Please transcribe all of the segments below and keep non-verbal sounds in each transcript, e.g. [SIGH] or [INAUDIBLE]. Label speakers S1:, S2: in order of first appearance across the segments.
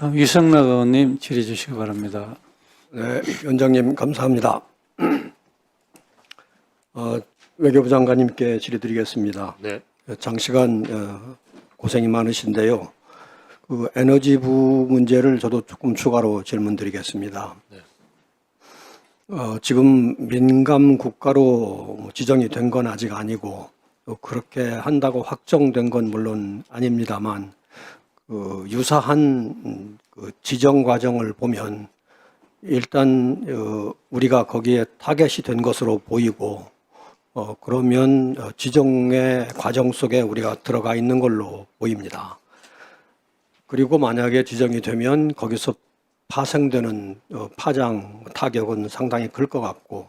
S1: 다음 유성락 의원님 질의 주시기 바랍니다.
S2: 네, 위원장님 감사합니다. [CLEARS THROAT] 어, 외교부 장관님께 질의드리겠습니다.
S3: 네.
S2: 장시간 어, 고생이 많으신데요. 그 에너지부 문제를 저도 조금 추가로 질문드리겠습니다.
S3: 네.
S2: 어, 지금 민감 국가로 뭐 지정이 된 건 아직 아니고 또 그렇게 한다고 확정된 건 물론 아닙니다만 그 유사한 음, 그 지정 과정을 보면 일단 어, 우리가 거기에 타겟이 된 것으로 보이고 어, 그러면 어, 지정의 과정 속에 우리가 들어가 있는 걸로 보입니다. 그리고 만약에 지정이 되면 거기서 파생되는 어, 파장 타격은 상당히 클 것 같고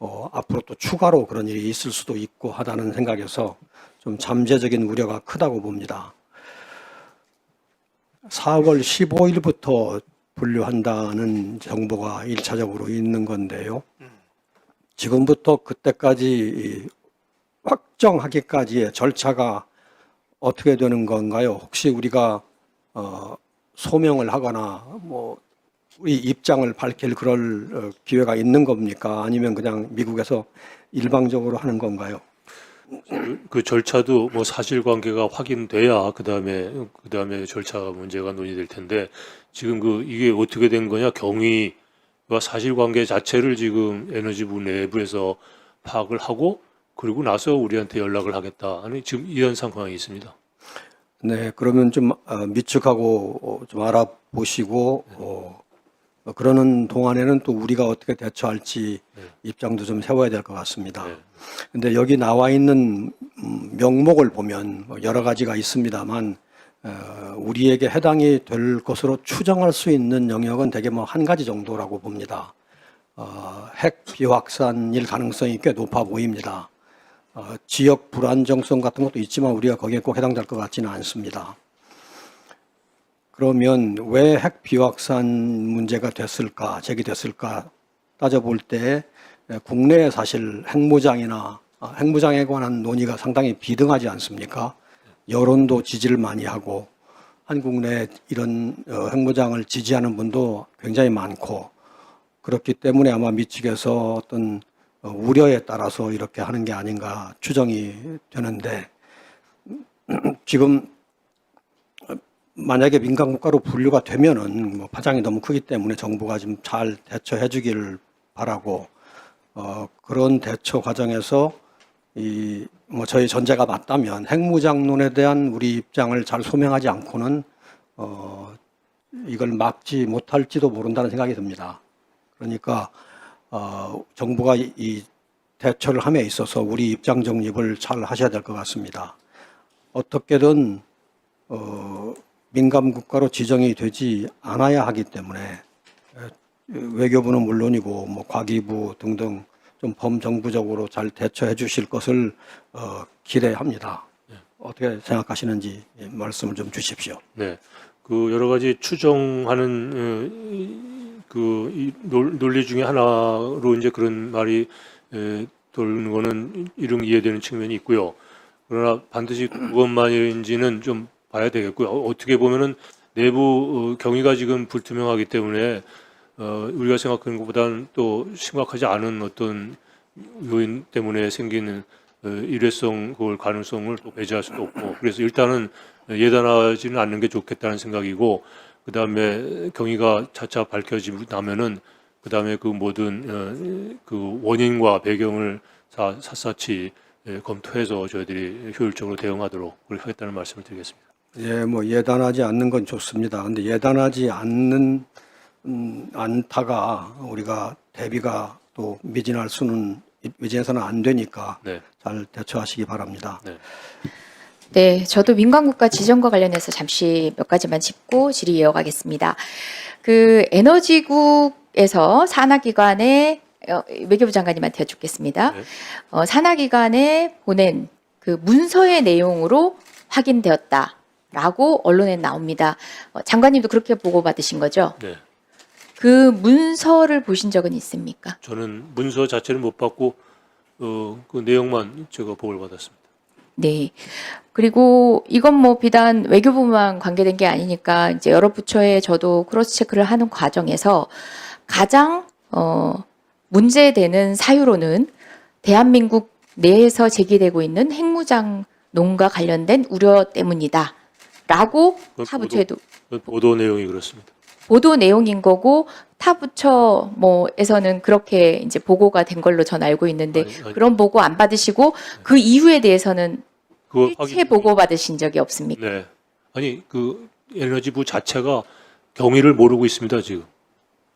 S2: 어, 앞으로 또 추가로 그런 일이 있을 수도 있고 하다는 생각에서 좀 잠재적인 우려가 크다고 봅니다. 4월 15일부터 분류한다는 정보가 일차적으로 있는 건데요. 지금부터 그때까지 이 확정하기까지의 절차가 어떻게 되는 건가요? 혹시 우리가 어, 소명을 하거나 뭐 우리 입장을 밝힐 그럴 어, 기회가 있는 겁니까? 아니면 그냥 미국에서 일방적으로 하는 건가요?
S3: 그 절차도 뭐 사실관계가 확인돼야 그 다음에 그 다음에 절차 문제가 논의될 텐데 지금 그 이게 어떻게 된 거냐 경위와 사실관계 자체를 지금 에너지부 내부에서 파악을 하고 그리고 나서 우리한테 연락을 하겠다 하는 지금 이런 상황이 있습니다.
S2: 네, 그러면 좀 어, 미축하고 어, 좀 알아보시고 어, 어, 그러는 동안에는 또 우리가 어떻게 대처할지 입장도 좀 세워야 될 것 같습니다.
S3: 네.
S2: 근데 여기 나와 있는 음, 명목을 보면 뭐 여러 가지가 있습니다만 어, 우리에게 해당이 될 것으로 추정할 수 있는 영역은 대개 뭐 한 가지 정도라고 봅니다. 어, 핵 비확산일 가능성이 꽤 높아 보입니다. 어, 지역 불안정성 같은 것도 있지만 우리가 거기에 꼭 해당될 것 같지는 않습니다. 그러면 왜 핵 비확산 문제가 됐을까, 제기됐을까 따져볼 때 에, 국내에 사실 핵무장이나 아, 핵무장에 관한 논의가 상당히 비등하지 않습니까? 여론도 지지를 많이 하고 한국 내 이런 어, 핵무장을 지지하는 분도 굉장히 많고 그렇기 때문에 아마 미측에서 어떤 어, 우려에 따라서 이렇게 하는 게 아닌가 추정이 되는데 [CLEARS THROAT] 지금 만약에 민간 국가로 분류가 되면은 뭐 파장이 너무 크기 때문에 정부가 좀 잘 대처해 주기를 바라고 어 그런 대처 과정에서 이 뭐 저희 전제가 맞다면 핵무장론에 대한 우리 입장을 잘 소명하지 않고는 어 이걸 막지 못할지도 모른다는 생각이 듭니다. 그러니까 어 정부가 이, 이 대처를 함에 있어서 우리 입장 정립을 잘 하셔야 될 것 같습니다. 어떻게든 어 민감 국가로 지정이 되지 않아야 하기 때문에 에, 외교부는 물론이고 뭐 과기부 등등 좀 범정부적으로 잘 대처해 주실 것을 어, 기대합니다. 어떻게 생각하시는지 예, 말씀을 좀 주십시오.
S3: 네. 그 여러 가지 추정하는 어, 그 논- 논리 중에 하나로 이제 그런 말이 에, 돌는 거는 이름 이해되는 측면이 있고요. 그러나 반드시 그것만인지는 좀 봐야 되겠고요. 어, 어떻게 보면은 내부 어, 경위가 지금 불투명하기 때문에 어, 우리가 생각하는 것보다는 또 심각하지 않은 어떤 요인 때문에 생기는 어, 일회성 그걸 가능성을 또 배제할 수도 없고 그래서 일단은 예단하지는 않는 게 좋겠다는 생각이고 그 다음에 경위가 차차 밝혀지고 나면은 그 다음에 그 모든 어, 그 원인과 배경을 사, 샅샅이 예, 검토해서 저희들이 효율적으로 대응하도록 그렇게 하겠다는 말씀을 드리겠습니다.
S2: 예, 뭐 예단하지 않는 건 좋습니다. 근데 예단하지 않는 음, 않다가 우리가 대비가 또 미진할 수는 미진해서는 안 되니까
S3: 네,
S2: 잘 대처하시기 바랍니다.
S3: 네.
S4: 네, 저도 민간국가 지정과 관련해서 잠시 몇 가지만 짚고 질의 이어가겠습니다. 그 에너지국에서 산하기관에 어, 외교부 장관님한테 여쭙겠습니다.
S3: 네.
S4: 어, 산하기관에 보낸 그 문서의 내용으로 확인되었다 라고 언론에 나옵니다. 어, 장관님도 그렇게 보고 받으신 거죠?
S3: 네.
S4: 그 문서를 보신 적은 있습니까?
S3: 저는 문서 자체를 못 받고 어, 그 내용만 제가 보고를 받았습니다.
S4: 네. 그리고 이건 뭐 비단 외교부만 관계된 게 아니니까 이제 여러 부처에 저도 크로스 체크를 하는 과정에서 가장 어 문제되는 사유로는 대한민국 내에서 제기되고 있는 핵무장 논과 관련된 우려 때문이다. 라고
S3: 그건
S4: 타
S3: 보도-
S4: 부처에도
S3: 그 보도 내용이 그렇습니다.
S4: 보도 내용인 거고 타 부처 뭐에서는 그렇게 이제 보고가 된 걸로 전 알고 있는데
S3: 아니, 아니,
S4: 그런 보고 안 받으시고 그 이후에 대해서는 일체 보고 받으신 적이 없습니까?
S3: 네. 아니 그 에너지부 자체가 경위를 모르고 있습니다 지금.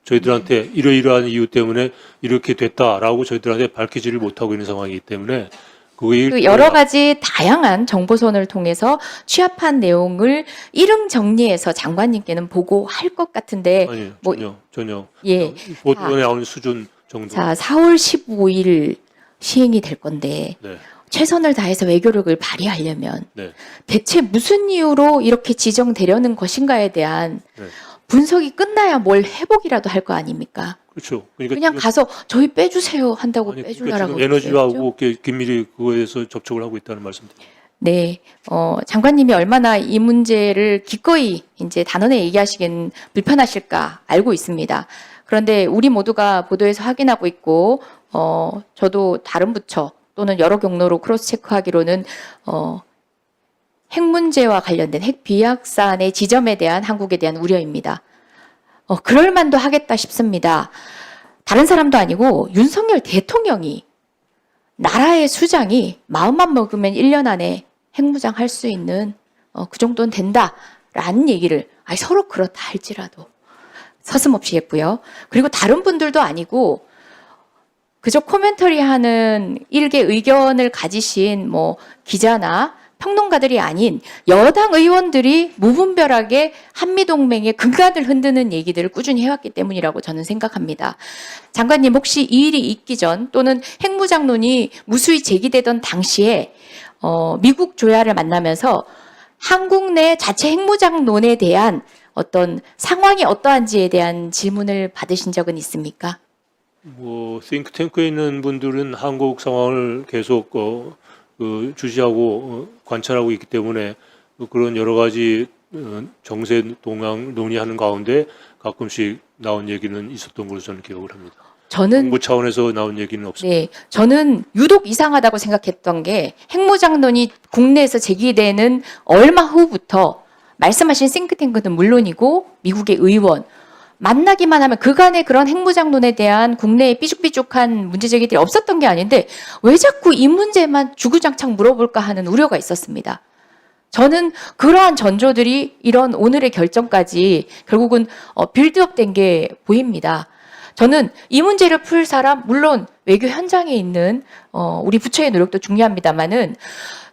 S3: 저희들한테 이러이러한 이유 때문에 이렇게 됐다라고 저희들한테 밝히지를 못하고 있는 상황이기 때문에 그게
S4: 그 여러 가지 다양한 정보선을 통해서 취합한 내용을 일응 정리해서 장관님께는 보고할 것 같은데
S3: 아니
S4: 뭐-
S3: 전혀 전혀
S4: 예.
S3: 보도에 나오는 수준 정도.
S4: 자, 4월 15일 시행이 될 건데
S3: 네.
S4: 최선을 다해서 외교력을 발휘하려면
S3: 네.
S4: 대체 무슨 이유로 이렇게 지정되려는 것인가에 대한
S3: 네.
S4: 분석이 끝나야 뭘 회복이라도 할 거 아닙니까?
S3: 그렇죠. 그러니까
S4: 그냥
S3: 지금-
S4: 가서 저희 빼주세요 한다고
S3: 아니, 그러니까
S4: 빼주려라고
S3: 지금 에너지하고 이렇게 긴밀히 그거에서 접촉을 하고 있다는 말씀드립니다.
S4: 네, 어, 장관님이 얼마나 이 문제를 기꺼이 이제 단언에 얘기하시긴 불편하실까 알고 있습니다. 그런데 우리 모두가 보도에서 확인하고 있고, 어, 저도 다른 부처 또는 여러 경로로 크로스 체크하기로는, 어, 핵 문제와 관련된 핵 비약산의 지점에 대한 한국에 대한 우려입니다. 어, 그럴 만도 하겠다 싶습니다. 다른 사람도 아니고 윤석열 대통령이 나라의 수장이 마음만 먹으면 1년 안에 핵무장 할 수 있는 어, 그 정도는 된다라는 얘기를 아니 서로 그렇다 할지라도 서슴없이 했고요. 그리고 다른 분들도 아니고 그저 코멘터리 하는 일개 의견을 가지신 뭐 기자나 평론가들이 아닌 여당 의원들이 무분별하게 한미동맹의 근간을 흔드는 얘기들을 꾸준히 해왔기 때문이라고 저는 생각합니다. 장관님 혹시 이 일이 있기 전 또는 핵무장론이 무수히 제기되던 당시에 어, 미국 조야를 만나면서 한국 내 자체 핵무장론에 대한 어떤 상황이 어떠한지에 대한 질문을 받으신 적은 있습니까?
S3: 뭐 싱크탱크에 있는 분들은 한국 상황을 계속 어, 그 주시하고 어, 관찰하고 있기 때문에 그런 여러 가지 어, 정세 동향 논의하는 가운데 가끔씩 나온 얘기는 있었던 걸로 저는 기억을 합니다.
S4: 저는
S3: 정부 차원에서 나온 얘기는 없습니다.
S4: 네, 저는 유독 이상하다고 생각했던 게 핵무장론이 국내에서 제기되는 얼마 후부터 말씀하신 싱크탱크는 물론이고 미국의 의원 만나기만 하면 그간의 그런 핵무장론에 대한 국내의 삐죽삐죽한 문제 제기들이 없었던 게 아닌데 왜 자꾸 이 문제만 주구장창 물어볼까 하는 우려가 있었습니다. 저는 그러한 전조들이 이런 오늘의 결정까지 결국은 어, 빌드업 된 게 보입니다. 저는 이 문제를 풀 사람 물론 외교 현장에 있는 어, 우리 부처의 노력도 중요합니다만은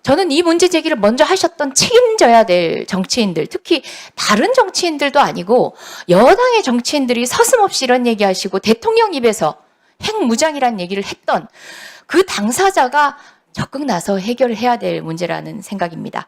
S4: 저는 이 문제 제기를 먼저 하셨던 책임져야 될 정치인들, 특히 다른 정치인들도 아니고 여당의 정치인들이 서슴없이 이런 얘기하시고 대통령 입에서 핵무장이란 얘기를 했던 그 당사자가 적극 나서 해결해야 될 문제라는 생각입니다.